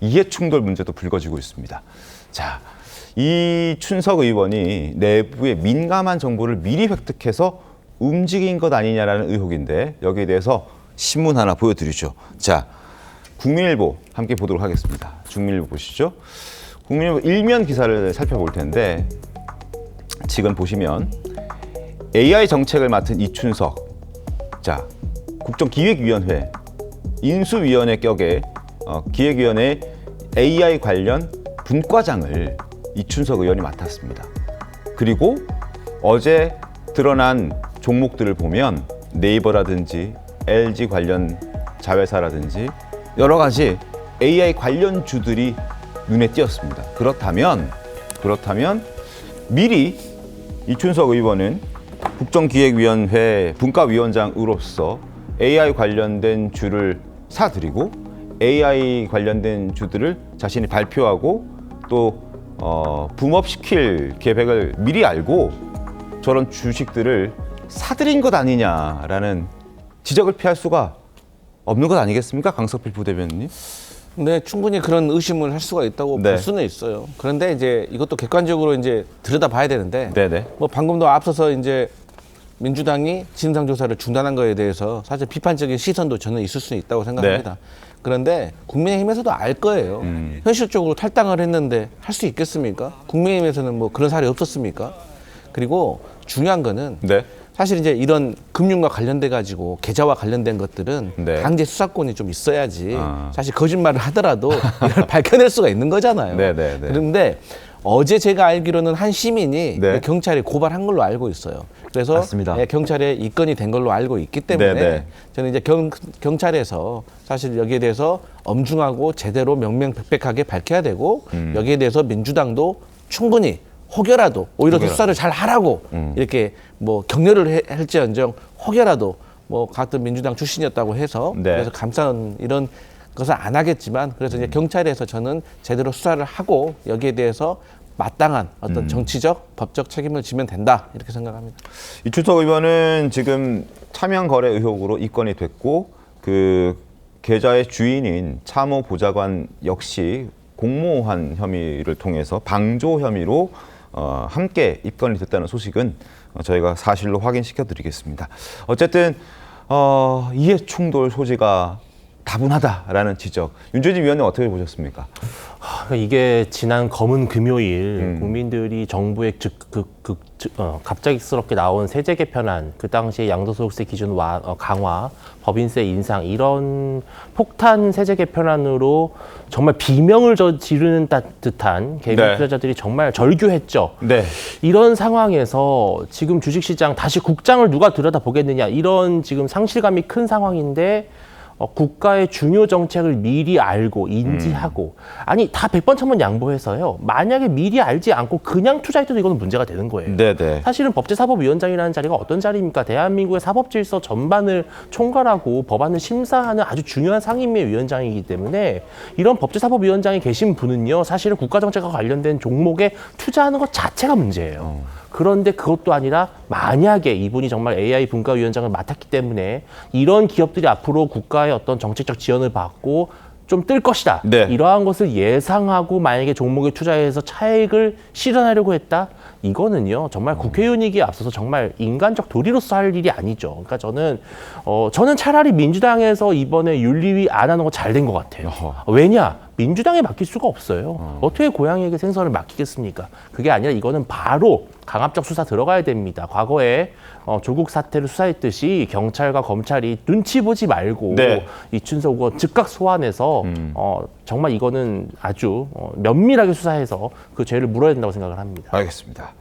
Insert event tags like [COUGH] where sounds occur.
이해 충돌 문제도 불거지고 있습니다. 자, 이 춘석 의원이 내부의 민감한 정보를 미리 획득해서 움직인 것 아니냐라는 의혹인데 여기에 대해서 신문 하나 보여드리죠. 자, 국민일보 함께 보도록 하겠습니다. 국민일보 보시죠. 국민일보 일면 기사를 살펴볼 텐데 지금 보시면 AI 정책을 맡은 이춘석, 자 국정기획위원회 인수위원회 격의 어, 기획위원회 AI 관련 분과장을 이춘석 의원이 맡았습니다. 그리고 어제 드러난 종목들을 보면 네이버라든지 LG 관련 자회사라든지 여러 가지 AI 관련 주들이 눈에 띄었습니다. 그렇다면 그렇다면 미리 이춘석 의원은 국정기획위원회 분과위원장으로서 AI 관련된 주를 사들이고 AI 관련된 주들을 자신이 발표하고 또 어, 붐업시킬 계획을 미리 알고 저런 주식들을 사들인 것 아니냐라는 지적을 피할 수가 없는 것 아니겠습니까, 강석필 부대변인님? 네, 충분히 그런 의심을 할 수가 있다고 네. 볼 수는 있어요. 그런데 이제 이것도 객관적으로 이제 들여다봐야 되는데, 네네. 뭐 방금도 앞서서 이제 민주당이 진상조사를 중단한 거에 대해서 사실 비판적인 시선도 저는 있을 수 있다고 생각합니다. 네. 그런데 국민의힘에서도 알 거예요. 음. 현실적으로 탈당을 했는데 할 수 있겠습니까? 국민의힘에서는 뭐 그런 사례 없었습니까? 그리고 중요한 거는 네. 사실 이제 이런 금융과 관련돼 가지고 계좌와 관련된 것들은 네. 강제 수사권이 좀 있어야지 아. 사실 거짓말을 하더라도 [LAUGHS] 이걸 밝혀낼 수가 있는 거잖아요. 네, 네, 네. 그런데 어제 제가 알기로는 한 시민이 네. 경찰에 고발한 걸로 알고 있어요. 그래서 맞습니다. 예, 경찰에 입건이 된 걸로 알고 있기 때문에 네, 네. 저는 이제 경, 경찰에서 사실 여기에 대해서 엄중하고 제대로 명명백백하게 밝혀야 되고 음. 여기에 대해서 민주당도 충분히 혹여라도 오히려 혹여라도. 수사를 잘 하라고 음. 이렇게 뭐 격려를 해- 할지언정 혹여라도 뭐 같은 민주당 출신이었다고 해서 네. 그래서 감싸는 이런 것을 안 하겠지만 그래서 음. 이제 경찰에서 저는 제대로 수사를 하고 여기에 대해서 마땅한 어떤 음. 정치적 법적 책임을 지면 된다 이렇게 생각합니다. 이춘석 의원은 지금 차명 거래 의혹으로 입건이 됐고 그 계좌의 주인인 참호 보좌관 역시 공모한 혐의를 통해서 방조 혐의로 어, 함께 입건이 됐다는 소식은 어, 저희가 사실로 확인시켜 드리겠습니다. 어쨌든 어, 이해 충돌 소지가 다분하다라는 지적. 윤재진 위원님 어떻게 보셨습니까? 그러니까 이게 지난 검은 금요일 음. 국민들이 정부의 즉, 그, 그, 즉, 어, 갑작스럽게 나온 세제 개편안, 그 당시에 양도소득세 기준 와, 어, 강화, 법인세 인상 이런 폭탄 세제 개편안으로 정말 비명을 저 지르는 따- 듯한 개별 네. 투자자들이 정말 절규했죠. 네. 이런 상황에서 지금 주식시장 다시 국장을 누가 들여다 보겠느냐 이런 지금 상실감이 큰 상황인데 어, 국가의 중요 정책을 미리 알고 인지하고 아니 다 백번 천번 양보해서요 만약에 미리 알지 않고 그냥 투자했던 이거는 문제가 되는 거예요. 네네. 사실은 법제사법위원장이라는 자리가 어떤 자리입니까? 대한민국의 사법 질서 전반을 총괄하고 법안을 심사하는 아주 중요한 상임위 위원장이기 때문에 이런 법제사법위원장이 계신 분은요, 사실은 국가 정책과 관련된 종목에 투자하는 것 자체가 문제예요. 그런데 그것도 아니라 만약에 이분이 정말 AI 분과위원장을 맡았기 때문에 이런 기업들이 앞으로 국가의 어떤 정책적 지원을 받고 좀 뜰 것이다. 네. 이러한 것을 예상하고 만약에 종목에 투자해서 차익을 실현하려고 했다. 이거는요 정말 국회의원이기에 앞서서 정말 인간적 도리로서 할 일이 아니죠. 그러니까 저는 어 저는 차라리 민주당에서 이번에 윤리위 안 하는 거 잘 된 것 같아요. 어허. 왜냐? 민주당에 맡길 수가 없어요. 어. 떻게 고양이에게 생선을 맡기겠습니까? 그게 아니라 이거는 바로 강압적 수사 들어가야 됩니다. 과거에 어, 조국 사태를 수사했듯이 경찰과 검찰이 눈치 보지 말고 네. 이춘석 의원 즉각 소환해서 어, 정말 이거는 아주 어, 면밀하게 수사해서 그 죄를 물어야 된다고 생각을 합니다. 알겠습니다.